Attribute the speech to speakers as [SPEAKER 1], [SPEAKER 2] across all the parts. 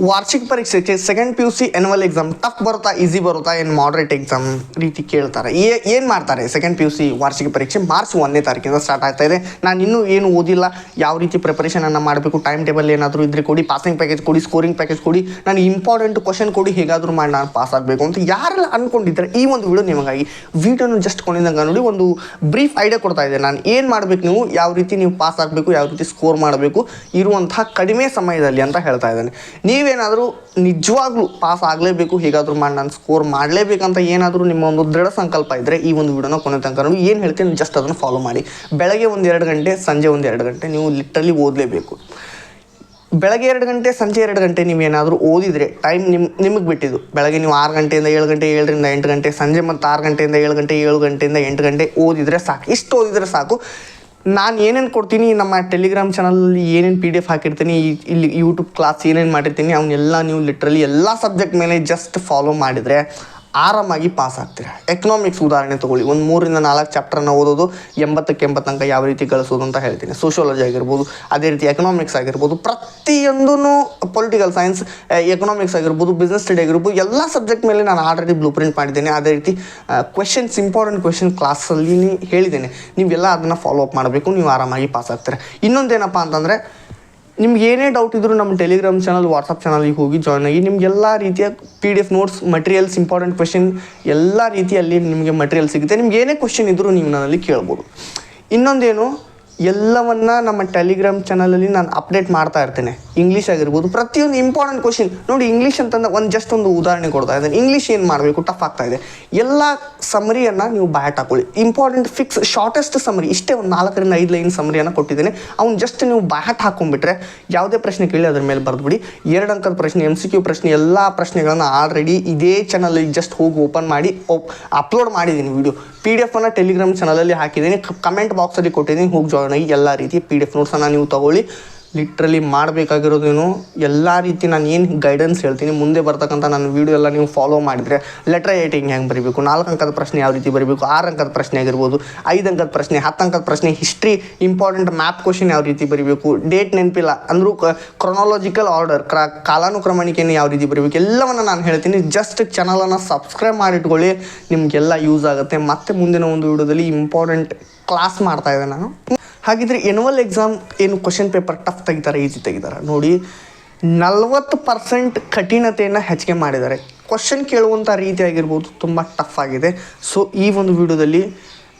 [SPEAKER 1] ವಾರ್ಷಿಕ ಪರೀಕ್ಷೆಗೆ second P U C annual exam tough ಬರುತ್ತಾ ಈಸಿ ಬರುತ್ತಾ, ಏನು ಮಾಡ್ರೇಟ್ ಎಕ್ಸಾಮ್ ರೀತಿ ಕೇಳ್ತಾರೆ. ಏ, ಏನು ಮಾಡ್ತಾರೆ? ಸೆಕೆಂಡ್ ಪಿ ಯು ಸಿ ವಾರ್ಷಿಕ ಪರೀಕ್ಷೆ ಮಾರ್ಚ್ ಒಂದನೇ ತಾರೀಕಿಂದ ಸ್ಟಾರ್ಟ್ ಆಗ್ತಾ ಇದೆ. ನಾನು ಇನ್ನೂ ಏನು ಓದಿಲ್ಲ. ಯಾವ ರೀತಿ ಪ್ರಿಪರೇಷನನ್ನು ಮಾಡಬೇಕು? ಟೈಮ್ ಟೇಬಲ್ ಏನಾದರೂ ಇದ್ರೆ ಕೊಡಿ ಪಾಸಿಂಗ್ ಪ್ಯಾಕೇಜ್ ಕೊಡಿ ಸ್ಕೋರಿಂಗ್ ಪ್ಯಾಕೇಜ್ ಕೊಡಿ. ನಾನು ಇಂಪಾರ್ಟೆಂಟ್ ಕ್ವಶನ್ ಕೊಡಿ, ಹೇಗಾದರೂ ಮಾಡಿ ನಾನು ಪಾಸ್ ಆಗಬೇಕು ಅಂತ ಯಾರೆಲ್ಲ ಅಂದ್ಕೊಂಡಿದ್ದಾರೆ ಈ ಒಂದು ವಿಡಿಯೋ ನಿಮಗಾಗಿ ವೀಡಿಯೋನು ಜಸ್ಟ್ ಕೊಂಡಿದ್ದಂಗೆ ನೋಡಿ ಒಂದು ಬ್ರೀಫ್ ಐಡಿಯಾ ಕೊಡ್ತಾ ಇದೆ ನಾನು ಏನು ಮಾಡಬೇಕು ನೀವು? ಯಾವ ರೀತಿ ನೀವು ಪಾಸ್ ಆಗಬೇಕು? ಯಾವ ರೀತಿ ಸ್ಕೋರ್ ಮಾಡಬೇಕು? ಇರುವಂತಹ ಕಡಿಮೆ ಸಮಯದಲ್ಲಿ ಅಂತ ಹೇಳ್ತಾ ಇದ್ದಾನೆ. ನೀವೇನಾದರೂ ನಿಜವಾಗ್ಲೂ ಪಾಸ್ ಆಗಲೇಬೇಕು, ಹೇಗಾದರೂ ಮಾಡಿ ನಾನು ಸ್ಕೋರ್ ಮಾಡಲೇಬೇಕಂತ ಏನಾದರೂ ನಿಮ್ಮ ಒಂದು ದೃಢ ಸಂಕಲ್ಪ ಇದ್ದರೆ ಈ ಒಂದು ವಿಡಿಯೋನ ಕೊನೆ ತನಕ ಏನು ಹೇಳ್ತೀನಿ ಜಸ್ಟ್ ಅದನ್ನು ಫಾಲೋ ಮಾಡಿ. ಬೆಳಗ್ಗೆ ಒಂದು ಎರಡು ಗಂಟೆ, ಸಂಜೆ ಒಂದು ಎರಡು ಗಂಟೆ ನೀವು ಲಿಟ್ರಲಿ ಓದಲೇಬೇಕು. ಬೆಳಗ್ಗೆ ಎರಡು ಗಂಟೆ, ಸಂಜೆ ಎರಡು ಗಂಟೆ ನೀವೇನಾದರೂ ಓದಿದರೆ ಟೈಮ್ ನಿಮ್ಮ ನಿಮಗೆ ಬಿಟ್ಟಿದ್ದು. ಬೆಳಗ್ಗೆ ನೀವು ಆರು ಗಂಟೆಯಿಂದ ಏಳು ಗಂಟೆ, ಏಳರಿಂದ ಎಂಟು ಗಂಟೆ, ಸಂಜೆ ಮತ್ತು ಆರು ಗಂಟೆಯಿಂದ ಏಳು ಗಂಟೆ, ಏಳು ಗಂಟೆಯಿಂದ ಎಂಟು ಗಂಟೆ ಓದಿದರೆ ಸಾಕು. ಇಷ್ಟು ಓದಿದರೆ ಸಾಕು. ನಾನು ಏನೇನು ಕೊಡ್ತೀನಿ, ನಮ್ಮ ಟೆಲಿಗ್ರಾಮ್ ಚಾನಲಲ್ಲಿ ಏನೇನು ಪಿ ಡಿ ಎಫ್ ಹಾಕಿರ್ತೀನಿ, ಇಲ್ಲಿ ಯೂಟ್ಯೂಬ್ ಕ್ಲಾಸ್ ಏನೇನು ಮಾಡಿರ್ತೀನಿ ಅವನ್ನೆಲ್ಲ ನೀವು ಲಿಟ್ರಲಿ ಎಲ್ಲ ಸಬ್ಜೆಕ್ಟ್ ಮೇಲೆ ಜಸ್ಟ್ ಫಾಲೋ ಮಾಡಿದರೆ ಆರಾಮಾಗಿ ಪಾಸ್ ಆಗ್ತೀರ? ಎಕನಾಮಿಕ್ಸ್ ಉದಾಹರಣೆ ತೊಗೊಳ್ಳಿ. ಒಂದು ಮೂರಿಂದ ನಾಲ್ಕು ಚಾಪ್ಟರ್ನ ಓದೋದು ಎಂಬತ್ತಕ್ಕೆ ಎಂಬತ್ತು ತಂಕ ಯಾವ ರೀತಿ ಗಳಿಸೋದು ಅಂತ ಹೇಳ್ತೀನಿ. ಸೋಷಿಯಾಲಜಿ ಆಗಿರ್ಬೋದು, ಅದೇ ರೀತಿ ಎಕನಾಮಿಕ್ಸ್ ಆಗಿರ್ಬೋದು ಪ್ರತಿಯೊಂದೂ ಪೊಲಿಟಿಕಲ್ ಸೈನ್ಸ್ ಎಕನಾಮಿಕ್ಸ್ ಆಗಿರ್ಬೋದು ಬಿಸ್ನೆಸ್ ಸ್ಟಡಿ ಆಗಿರ್ಬೋದು, ಎಲ್ಲ ಸಬ್ಜೆಕ್ಟ್ ಮೇಲೆ ನಾನು ಆಲ್ರೆಡಿ ಬ್ಲೂ ಪ್ರಿಂಟ್ ಮಾಡಿದ್ದೇನೆ. ಅದೇ ರೀತಿ ಕ್ವೆಶನ್ಸ್ ಇಂಪಾರ್ಟೆಂಟ್ ಕ್ವೆಶನ್ ಕ್ಲಾಸಲ್ಲಿ ಹೇಳಿದ್ದೇನೆ. ನೀವೆಲ್ಲ ಅದನ್ನು ಫಾಲೋ ಅಪ್ ಮಾಡಬೇಕು. ನೀವು ಆರಾಮಾಗಿ ಪಾಸ್ ಆಗ್ತೀರ. ಇನ್ನೊಂದೇನಪ್ಪ ಅಂತಂದರೆ ನಿಮ್ಗೆ ಏನೇ ಡೌಟ್ ಇದ್ದರೂ ನಮ್ಮ ಟೆಲಿಗ್ರಾಮ್ ಚಾನಲ್ ವಾಟ್ಸಪ್ ಚಾನಲಿಗೆ ಹೋಗಿ ಜಾಯ್ನ್ ಆಗಿ ನಿಮ್ಗೆ ಎಲ್ಲ ರೀತಿಯ P D F notes materials important question ಎಲ್ಲ ರೀತಿಯಲ್ಲಿ ನಿಮಗೆ ಮಟೀರಿಯಲ್ ಸಿಗುತ್ತೆ. ನಿಮ್ಗೆ ಏನೇ ಕ್ವೆಶನ್ ಇದ್ದರೂ ನೀವು ನನ್ನಲ್ಲಿ ಕೇಳ್ಬೋದು. ಇನ್ನೊಂದೇನು ಎಲ್ಲವನ್ನ ನಮ್ಮ ಟೆಲಿಗ್ರಾಮ್ ಚಾನಲಲ್ಲಿ ನಾನು ಅಪ್ಡೇಟ್ ಮಾಡ್ತಾ ಇರ್ತೇನೆ. ಇಂಗ್ಲೀಷ್ ಆಗಿರ್ಬೋದು, ಪ್ರತಿಯೊಂದು ಇಂಪಾರ್ಟೆಂಟ್ ಕ್ವಶನ್ ನೋಡಿ ಇಂಗ್ಲೀಷ್ ಅಂತಂದ್ರೆ ಒಂದು ಜಸ್ಟ್ ಒಂದು ಉದಾಹರಣೆ ಕೊಡ್ತಾ ಇದ್ದೇನೆ. ಇಂಗ್ಲೀಷ್ ಏನು ಮಾಡಬೇಕು? ಟಫ್ ಆಗ್ತಾ ಇದೆ. ಎಲ್ಲ ಸಮರಿಯನ್ನು ನೀವು ಬ್ಯಾಟ್ ಹಾಕೊಳ್ಳಿ. ಇಂಪಾರ್ಟೆಂಟ್ ಫಿಕ್ಸ್ ಶಾರ್ಟೆಸ್ಟ್ ಸಮರಿ ಇಷ್ಟೇ ಒಂದು ನಾಲ್ಕರಿಂದ ಐದು ಲೈನ್ ಸಮರಿಯನ್ನು ಕೊಟ್ಟಿದ್ದೇನೆ. ಅವ್ನು ಜಸ್ಟ್ ನೀವು ಬ್ಯಾಟ್ ಹಾಕೊಂಡ್ಬಿಟ್ರೆ ಯಾವುದೇ ಪ್ರಶ್ನೆ ಕೇಳಿ ಅದ್ರ ಮೇಲೆ ಬರೆದ್ಬಿಡಿ. ಎರಡು ಅಂಕದ ಪ್ರಶ್ನೆ ಎಂ ಸಿ ಕ್ಯೂ ಪ್ರಶ್ನೆ, ಎಲ್ಲ ಪ್ರಶ್ನೆಗಳನ್ನು ಆಲ್ರೆಡಿ ಇದೇ ಚಾನಲಲ್ಲಿ ಜಸ್ಟ್ ಹೋಗಿ ಓಪನ್ ಮಾಡಿ ಅಪ್ಲೋಡ್ ಮಾಡಿದ್ದೀನಿ ವಿಡಿಯೋ ಪಿ ಡಿ ಎಫನ್ನು ಟೆಲಿಗ್ರಾಮ್ ಚಾನಲಲ್ಲಿ ಹಾಕಿದ್ದೀನಿ. ಕಮೆಂಟ್ ಬಾಕ್ಸಲ್ಲಿ ಕೊಟ್ಟಿದ್ದೀನಿ. ಹೋಗಿ ಜಾಯ್ನ್ ಆಗಿ ಎಲ್ಲ ರೀತಿ ಪಿ ಡಿ ಎಫ್ ನೋಟ್ಸನ್ನು ನೀವು ತಗೊಳ್ಳಿ. ಲಿಟ್ರಲಿ ಮಾಡಬೇಕಾಗಿರೋದೇನು ಎಲ್ಲ ರೀತಿ ನಾನು ಏನು ಗೈಡೆನ್ಸ್ ಹೇಳ್ತೀನಿ, ಮುಂದೆ ಬರ್ತಕ್ಕಂಥ ನನ್ನ ವೀಡಿಯೋ ಎಲ್ಲ ನೀವು ಫಾಲೋ ಮಾಡಿದರೆ ಲೆಟರ್ ರೈಟಿಂಗ್ ಹೆಂಗೆ ಬರೀಬೇಕು, ನಾಲ್ಕು ಅಂಕದ ಪ್ರಶ್ನೆ ಯಾವ ರೀತಿ ಬರೀಬೇಕು, ಆರು ಅಂಕದ ಪ್ರಶ್ನೆ ಆಗಿರ್ಬೋದು, ಐದು ಅಂಕದ ಪ್ರಶ್ನೆ, ಹತ್ತು ಅಂಕದ ಪ್ರಶ್ನೆ ಹಿಸ್ಟ್ರಿ ಇಂಪಾರ್ಟೆಂಟ್ ಮ್ಯಾಪ್ ಕ್ವಶನ್ ಯಾವ ರೀತಿ ಬರೀಬೇಕು ಡೇಟ್ ನೆನಪಿಲ್ಲ ಅಂದರೂ ಕ್ರೊನಾಲಜಿಕಲ್ ಆರ್ಡರ್ ಕ್ರ, ಕಾಲಾನುಕ್ರಮಣಿಕೆಯನ್ನು ಯಾವ ರೀತಿ ಬರೀಬೇಕು, ಎಲ್ಲವನ್ನು ನಾನು ಹೇಳ್ತೀನಿ. ಜಸ್ಟ್ ಚಾನಲನ್ನು ಸಬ್ಸ್ಕ್ರೈಬ್ ಮಾಡಿಟ್ಕೊಳ್ಳಿ, ನಿಮಗೆಲ್ಲ ಯೂಸ್ ಆಗುತ್ತೆ. ಮತ್ತೆ ಮುಂದಿನ ಒಂದು ವಿಡಿಯೋದಲ್ಲಿ ಇಂಪಾರ್ಟೆಂಟ್ ಕ್ಲಾಸ್ ಮಾಡ್ತಾ ಇದ್ದೆ ನಾನು. ಹಾಗಿದ್ರೆ ಎನ್ಯುವಲ್ ಎಕ್ಸಾಮ್ ಏನು ಕ್ವಶನ್ ಪೇಪರ್ ಟಫ್ ತೆಗಿತಾರೆ ಈಸಿ ತೆಗಿತಾರೆ. ನೋಡಿ, ನಲ್ವತ್ತು ಪರ್ಸೆಂಟ್ ಕಠಿಣತೆಯನ್ನು ಹೆಚ್ಚಿಗೆ ಮಾಡಿದ್ದಾರೆ. ಕ್ವಶನ್ ಕೇಳುವಂಥ ರೀತಿ ಆಗಿರ್ಬೋದು ತುಂಬ ಟಫ್ ಆಗಿದೆ. ಸೊ ಈ ಒಂದು ವಿಡಿಯೋದಲ್ಲಿ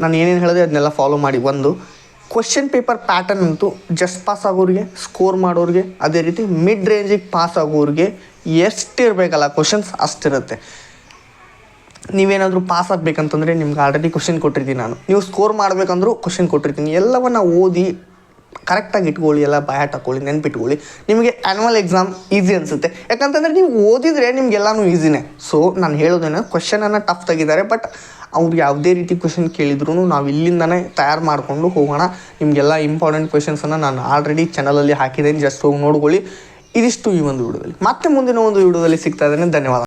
[SPEAKER 1] ನಾನು ಏನೇನು ಹೇಳಿದೆ ಅದನ್ನೆಲ್ಲ ಫಾಲೋ ಮಾಡಿ ಒಂದು. ಕ್ವಶನ್ ಪೇಪರ್ ಪ್ಯಾಟರ್ನ್ ಅಂತೂ ಜಸ್ಟ್ ಪಾಸ್ ಆಗೋರಿಗೆ ಸ್ಕೋರ್ ಮಾಡೋರಿಗೆ, ಅದೇ ರೀತಿ ಮಿಡ್ ರೇಂಜಿಗೆ ಪಾಸ್ ಆಗೋರಿಗೆ ಎಷ್ಟಿರಬೇಕಲ್ಲ ಕ್ವಶನ್ಸ್ ಅಷ್ಟಿರುತ್ತೆ ನೀವೇನಾದರೂ ಪಾಸ್ ಆಗಬೇಕಂತಂದರೆ ನಿಮ್ಗೆ ಆಲ್ರೆಡಿ ಕ್ವಶನ್ ಕೊಟ್ಟಿರ್ತೀನಿ ನಾನು. ನೀವು ಸ್ಕೋರ್ ಮಾಡಬೇಕಂದ್ರೂ ಕ್ವಶನ್ ಕೊಟ್ಟಿರ್ತೀನಿ. ಎಲ್ಲವನ್ನು ಓದಿ ಕರೆಕ್ಟಾಗಿ ಇಟ್ಕೊಳ್ಳಿ, ಎಲ್ಲ ಬಯಾಟ್ ಹಾಕೊಳ್ಳಿ, ನೆನ್ಪಿಟ್ಕೊಳ್ಳಿ. ನಿಮಗೆ ಆ್ಯನ್ಯುವಲ್ ಎಕ್ಸಾಮ್ ಈಸಿ ಅನಿಸುತ್ತೆ. ಯಾಕಂತಂದರೆ ನೀವು ಓದಿದರೆ ನಿಮಗೆಲ್ಲನೂ ಈಸಿನೇ ಸೊ ನಾನು ಹೇಳೋದೇನು ಕ್ವಶನನ್ನು ಟಫ್ ತೆಗಿದ್ದಾರೆ ಬಟ್ ಅವ್ರು ಯಾವುದೇ ರೀತಿ ಕ್ವಶನ್ ಕೇಳಿದ್ರು ನಾವು ಇಲ್ಲಿಂದನೇ ತಯಾರು ಮಾಡಿಕೊಂಡು ಹೋಗೋಣ. ನಿಮಗೆಲ್ಲ ಇಂಪಾರ್ಟೆಂಟ್ ಕ್ವೆಶನ್ಸನ್ನು ನಾನು ಆಲ್ರೆಡಿ ಚಾನಲಲ್ಲಿ ಹಾಕಿದ್ದೇನೆ. ಜಸ್ಟ್ ಹೋಗಿ ನೋಡ್ಕೊಳ್ಳಿ. ಇದಿಷ್ಟು ಈ ಒಂದು ವಿಡಿಯೋದಲ್ಲಿ ಮತ್ತೆ ಮುಂದಿನ ಒಂದು ವಿಡಿಯೋದಲ್ಲಿ ಸಿಗ್ತಾ ಇದ್ದೇನೆ. ಧನ್ಯವಾದ.